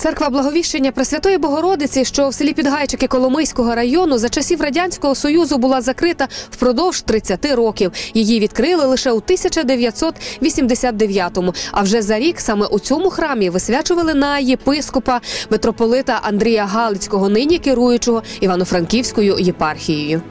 Церква Благовіщення Пресвятої Богородиці, що в селі Підгайчики Коломийського району, за часів радянського союзу була закрита впродовж 30 років. Її відкрили лише у 1989-му. А вже за рік саме у цьому храмі висвячували на єпископа митрополита Андрія Галицького, нині керуючого Івано-Франківською єпархією.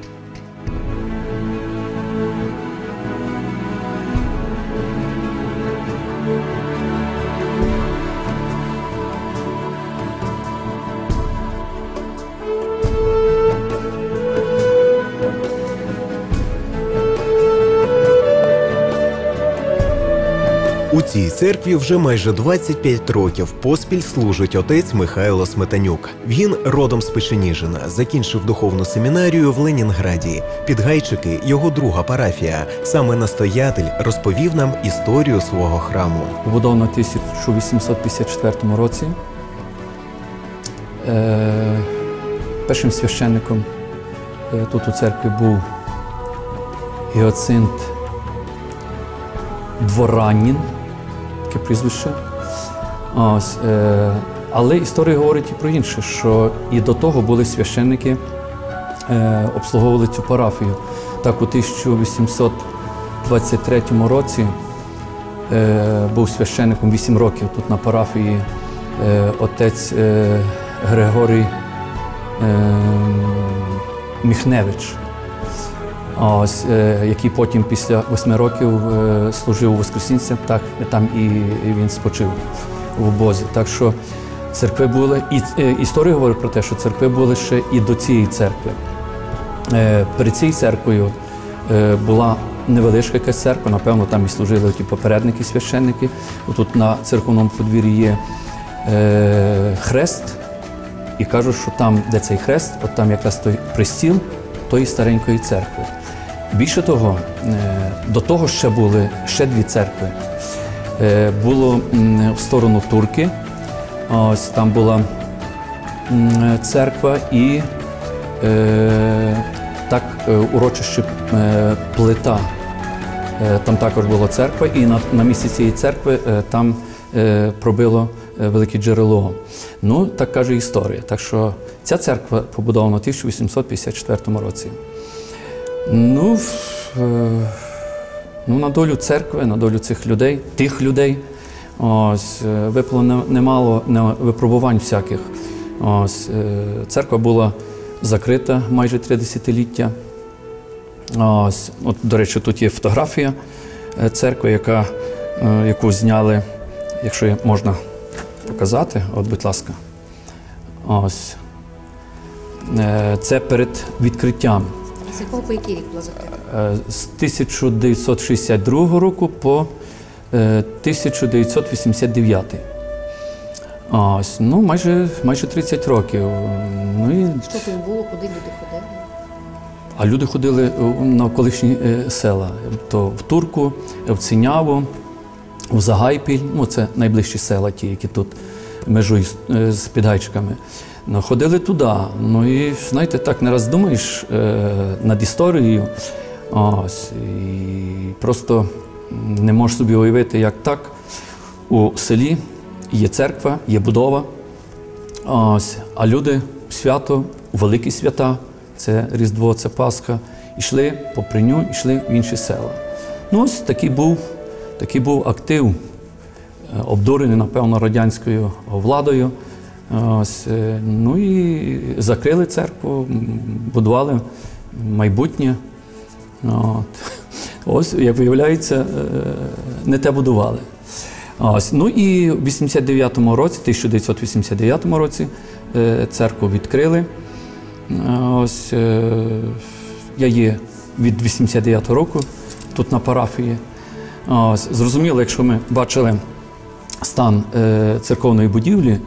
Цій церкві вже майже 25 років поспіль служить отець Михайло Сметанюк. Він родом з Печеніжина, закінчив духовну семінарію в Ленінграді. Підгайчики його друга парафія. Саме настоятель розповів нам історію свого храму. побудовано в 1854 році. Е, першим священником е, тут у церкві був Гіоцинт Дворанін, таке прізвище. Ось, е, але історія говорить і про інше, що і до того були священники, е, обслуговували цю парафію. Так, у 1823 році е, був священником 8 років тут на парафії е, отець е, Григорій е, Міхневич, е, який потім після 8 років е, служив у Воскресінця, так там і, він спочив в обозі. Так що церкви були, і е, історія говорить про те, що церкви були ще і до цієї церкви. Перед цією церквою була невеличка якась церква, напевно, там і служили ті попередники, священники. Тут на церковному подвір'ї є хрест, і кажуть, що там, де цей хрест, от там якраз той пристіл тої старенької церкви. Більше того, е, до того ще були ще дві церкви. Е, Було в сторону Турки, ось там була церква і е, так урочище плита. Там також була церква, і на, на місці цієї церкви там пробило велике джерело. Ну, так каже історія. Так що ця церква побудована в 1854 році. Ну, е, ну, на долю церкви, на долю цих людей, тих людей, ось, е, випало немало випробувань всяких. Ось, е, церква була закрита майже три десятиліття. Ось, от, до речі, тут є фотографія церкви, яка, яку зняли, якщо можна показати, от, будь ласка. Ось. Це перед відкриттям. З якого по який рік була закрита? Е, з 1962 року по е, 1989. Ось, ну, майже, майже 30 років. Ну, і, Що тут було, куди люди ходили? а люди ходили е, на колишні е, села. То в Турку, в Циняву, в Загайпіль. Ну, це найближчі села, ті, які тут межують е, з підгайчиками. Ну, ходили туди. Ну і знаєте, так не раз думаєш е, над історією. Ось, і просто не можеш собі уявити, як так у селі є церква, є будова. Ось, а люди свято, великі свята, це Різдво, це Пасха, йшли по прийню, йшли в інші села. Ну, ось такий був, такий був актив, е, обдурений, напевно, радянською владою. Ось, е, ну і закрили церкву, будували майбутнє. От. Ось, як виявляється, е, не те будували. Ось. Ну і в 89-му році, 1989 році, е, церкву відкрили. Ось я є від 89-го року тут на парафії. Ось, зрозуміло, якщо ми бачили стан церковної будівлі,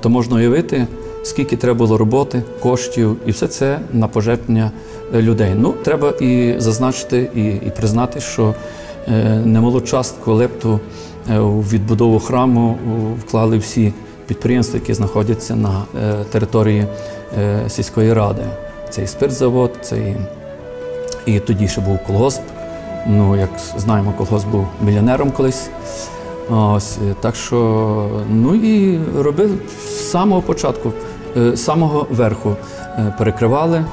то можна уявити, скільки треба було роботи, коштів, і все це на пожертвення е, людей. Ну, треба і зазначити, і, і признати, що е, немалу частку лепту е, у відбудову храму вклали всі підприємства, які знаходяться на е, території е, сільської ради. Це і спиртзавод, це і, і тоді ще був колгосп. Ну, як знаємо, колгосп був мільйонером колись. Ось, е, так що, ну і робили з самого початку, е, з самого верху е, перекривали.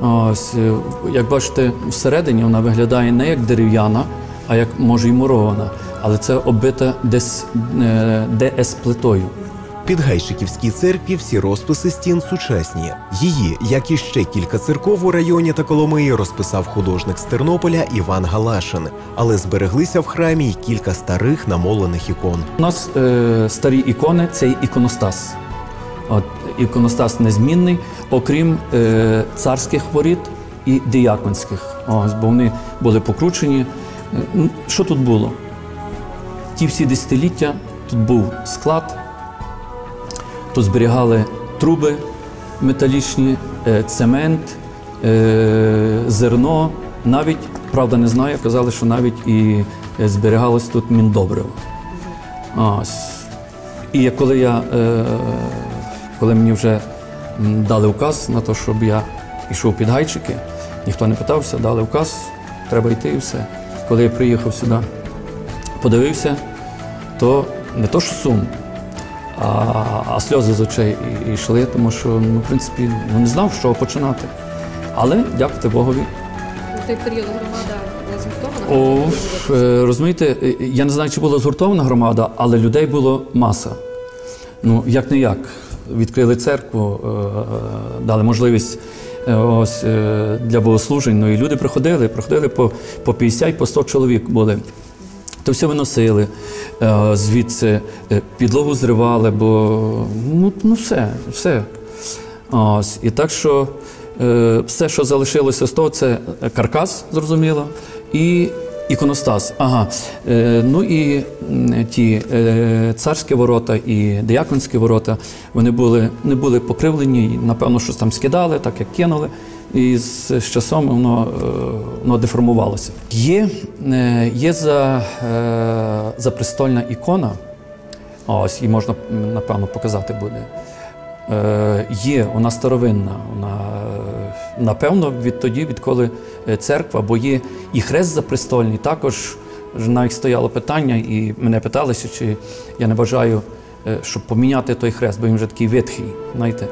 Ось, як бачите, всередині вона виглядає не як дерев'яна, а як може й мурована. Але це оббита десь ДС плитою. В Підгайчиківській церкві всі розписи стін сучасні. Її, як і ще кілька церков у районі та Коломиї, розписав художник з Тернополя Іван Галашин. Але збереглися в храмі й кілька старих намолених ікон. У нас е, старі ікони це іконостас. От, іконостас незмінний, окрім е, царських воріт і діяконських. Ось, бо вони були покручені. Е, Що тут було? Ті всі десятиліття тут був склад, тут зберігали труби металічні, е, цемент, е, зерно. Навіть, правда, не знаю, казали, що навіть і е, зберігалось тут міндобриво. І коли я, коли мені вже дали указ на те, щоб я пішов під гайчики, ніхто не питався, дали указ, треба йти і все. Коли я приїхав сюди, подивився, то не то, що сум, а, а сльози з очей йшли, тому що, ну, в принципі, ну, не знав, з чого починати. Але дякувати Богові, той період громада була згуртована. о, е, розумієте, е, я не знаю, чи була згуртована громада, але людей було маса. Ну, як не як. Відкрили церкву, е, дали можливість е, ось, е, для богослужень. Ну і люди приходили, приходили по, по 50, по 100 чоловік були. То все виносили е, звідси, е, підлогу зривали, бо ну, ну все, все. Ось. І так що е, все, що залишилося з того, це каркас, зрозуміло, і іконостас. Ага. Ну і ті царські ворота і дияконські ворота, вони були, не були покривлені, напевно, щось там скидали, так як кинули. І з, часом воно, е, воно деформувалося. Є, е, є за, е, запрестольна ікона, ось, її можна, напевно, показати буде. Є, вона старовинна. Вона, напевно, відтоді, відколи церква, бо є і хрест запрестольний, також навіть стояло питання, і мене питалися, чи я не бажаю, щоб поміняти той хрест, бо він вже такий ветхий, знаєте.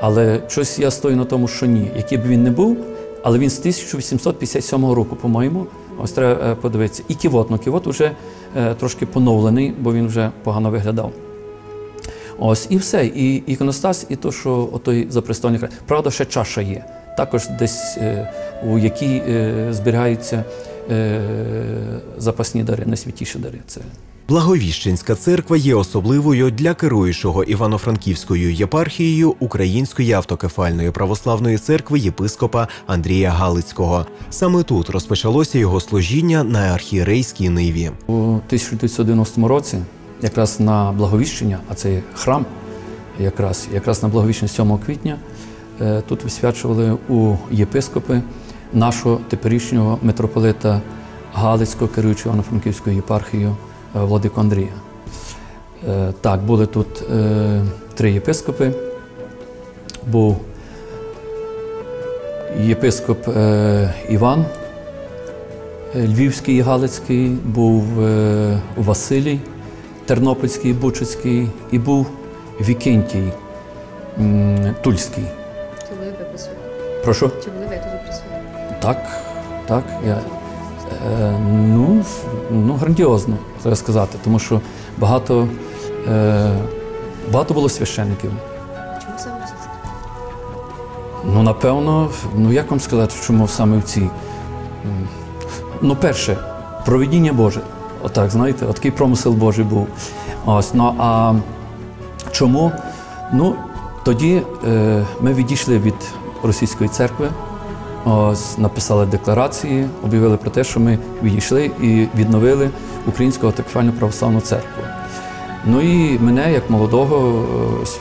Але щось я стою на тому, що ні. Який б він не був, але він з 1857 року, по-моєму, ось треба е, подивитися. І ківот, ну ківот вже е, трошки поновлений, бо він вже погано виглядав. Ось і все. І іконостас, і то, що отой запрестольний хрест. Правда, ще чаша є. Також десь е, у якій зберігаються запасні дари, найсвятіші дари. Це Благовіщенська церква є особливою для керуючого Івано-Франківською єпархією Української автокефальної православної церкви єпископа Андрія Галицького. Саме тут розпочалося його служіння на архієрейській ниві. у 1990 році, якраз на Благовіщення, а це храм, якраз, якраз на Благовіщення 7 квітня, е, тут висвячували у єпископи нашого теперішнього митрополита Галицького, керуючого Івано-Франківською єпархією е, Владику Андрія. Е, Так, були тут е, три єпископи. Був єпископ Іван, Львівський і Галицький, був Василій, Тернопільський, Бучицький і був Вікентій Тульський. Чи були ви присутні? Прошу? Чи були ви тут присутні? Так, так. Я, ну, ну, грандіозно, треба сказати, тому що багато, е, багато було священників. Чому саме? Ну, напевно, ну як вам сказати, чому саме в цій? Ну, перше, провидіння Боже. Отак, знаєте, от такий промисел Божий був. Ось, ну а чому? Ну, тоді е, ми відійшли від російської церкви, ось, написали декларації, об'явили про те, що ми відійшли і відновили Українську автокефальну православну церкву. Ну і мене як молодого,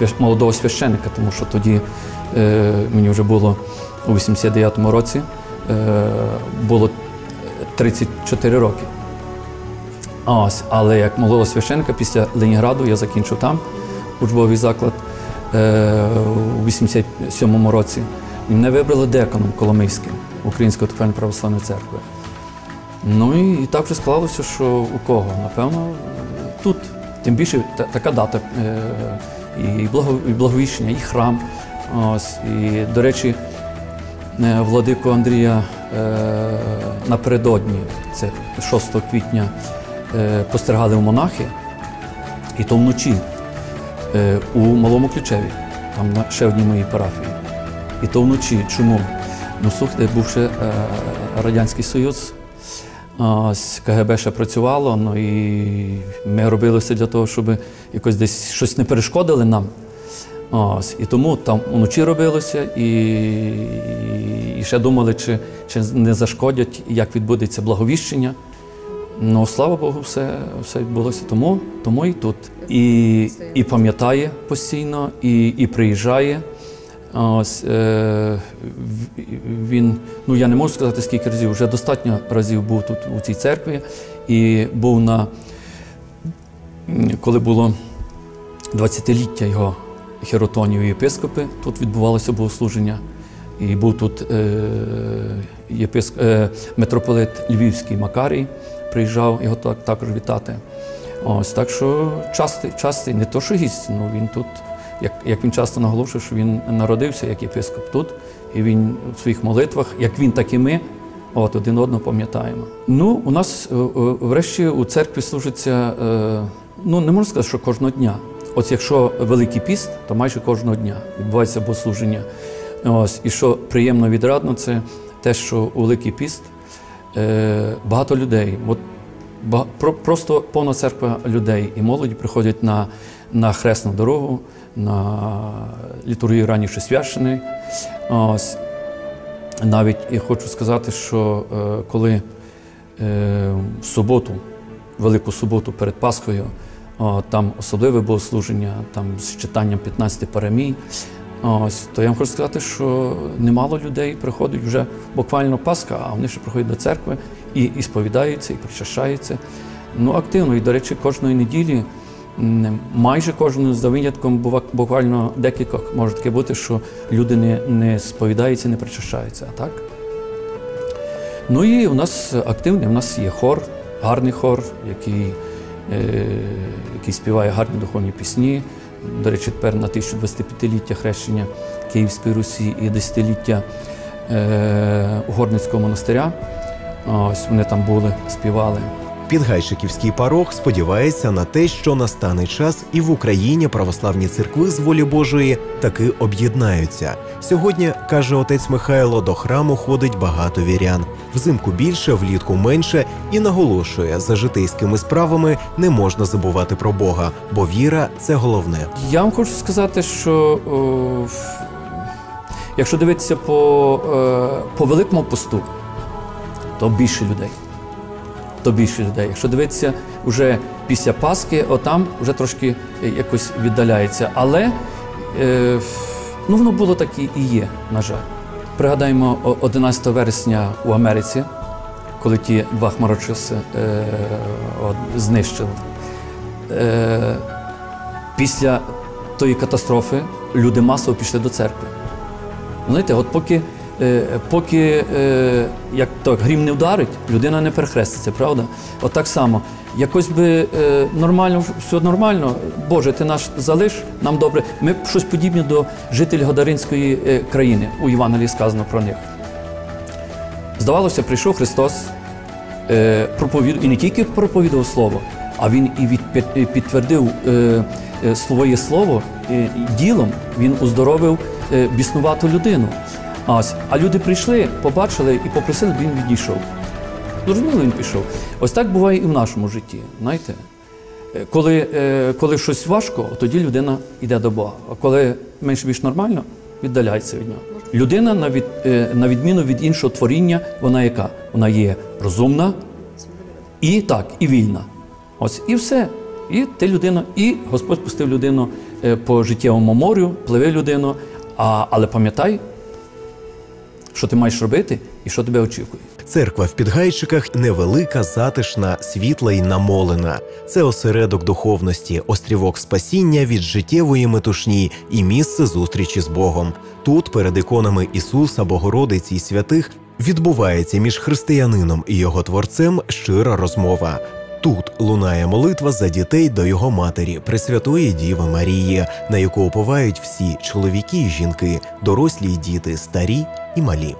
е, молодого священника, тому що тоді е, мені вже було у 89-му році, е, було 34 роки. Ось, але як молодого священника після Ленінграду я закінчив там учбовий заклад е, у 87-му році. І мене вибрали деканом Коломийським Української автокефальної православної церкви. Ну і, і так вже склалося, що у кого? Напевно, тут Тим більше та- така дата е, і, благо, і благовіщення, і храм. Ось, і, до речі, е, владику Андрія е, напередодні, це 6 квітня, постерегали в монахи, і то вночі у Малому Ключеві, там ще одній моїй парафії. І то вночі. Чому? Ну, слухайте, був ще е, Радянський Союз, ось, КГБ ще працювало, ну і ми робили все для того, щоб якось десь щось не перешкодили нам. Ось, і тому там вночі робилося, і, і ще думали, чи, чи не зашкодять, як відбудеться благовіщення. Ну, слава Богу, все, все відбулося тому, тому і тут. І, і пам'ятає постійно, і, і приїжджає. Е, він, ну я не можу сказати, скільки разів, вже достатньо разів був тут у цій церкві і був на, коли було 20-ліття його хіротонів і єпископи, тут відбувалося богослуження. І був тут е, єписк... е, митрополит Львівський Макарій, приїжджав його так, також вітати. Ось так що частий, частий, не то, що гість, ну він тут, як, як він часто наголошує, що він народився як єпископ тут, і він в своїх молитвах, як він, так і ми, от один одного пам'ятаємо. Ну, у нас е, е, врешті у церкві служиться, е, ну не можна сказати, що кожного дня. От якщо Великий піст, то майже кожного дня відбувається богослуження. Ось, і що приємно відрадно, це те, що у Великий піст багато людей. От, просто повна церква людей і молоді приходять на, на хресну дорогу, на літургію ранішої священої. Ось, навіть я хочу сказати, що е, коли е, в суботу, Велику суботу перед Пасхою, там особливе богослуження, там з читанням 15 парамій. Ось, то я вам хочу сказати, що немало людей приходять вже буквально Пасха, а вони ще приходять до церкви і, і сповідаються, і причащаються. Ну, активно. І, до речі, кожної неділі, майже кожного за винятком, буквально декілька може таке бути, що люди не, не сповідаються, не причащаються. А так? Ну і у нас активний, у нас є хор, гарний хор, який, е, який співає гарні духовні пісні. До речі, тепер на 1025-ліття хрещення Київської Русі і десятиліття е, Угорницького монастиря. Ось вони там були, співали. Підгайчиківський парох сподівається на те, що настане час, і в Україні православні церкви з волі Божої таки об'єднаються. Сьогодні каже отець Михайло, до храму ходить багато вірян. Взимку більше, влітку менше, і наголошує, за житейськими справами не можна забувати про Бога, бо віра це головне. Я вам хочу сказати, що о, якщо дивитися по, е, по великому посту, то більше людей. То більше людей. Якщо дивитися вже після Пасхи, отам вже трошки е, якось віддаляється. Але е, ну, воно було так і є, на жаль. Пригадаємо 11 вересня у Америці, коли ті два хмарочоси е, знищили. Е, після тої катастрофи люди масово пішли до церкви. Знаєте, от поки, поки е, як так, грім не вдарить, людина не перехреститься, правда? От так само. Якось би е, нормально, все нормально, Боже, ти наш залиш, нам добре. Ми щось подібне до жителів Гадаринської е, країни. У Євангелії сказано про них. Здавалося, прийшов Христос, е, проповідував, і не тільки проповідував Слово, а Він і від, підтвердив е, е, своє слово е, ділом, він оздоровив е, біснувату людину. Ось, а люди прийшли, побачили і попросили, він відійшов. Зрозуміло, він пішов. Ось так буває і в нашому житті. Знаєте? Е, Коли, е, коли щось важко, тоді людина йде до Бога. А коли менш більш нормально, віддаляється від нього. Людина, на, від, е, на відміну від іншого творіння, вона яка? Вона є розумна і так, і вільна. Ось і все. І ти людина, і Господь пустив людину по життєвому морю, пливе людину. А, але пам'ятай, що ти маєш робити і що тебе очікує. Церква в Підгайчиках невелика, затишна, світла й намолена. Це осередок духовності, острівок спасіння від життєвої метушні і місце зустрічі з Богом. Тут, перед іконами Ісуса, Богородиці і святих, відбувається між християнином і його творцем щира розмова. Тут лунає молитва за дітей до його матері, Пресвятої Діви Марії, на яку уповають всі чоловіки і жінки, дорослі й діти, старі і малі.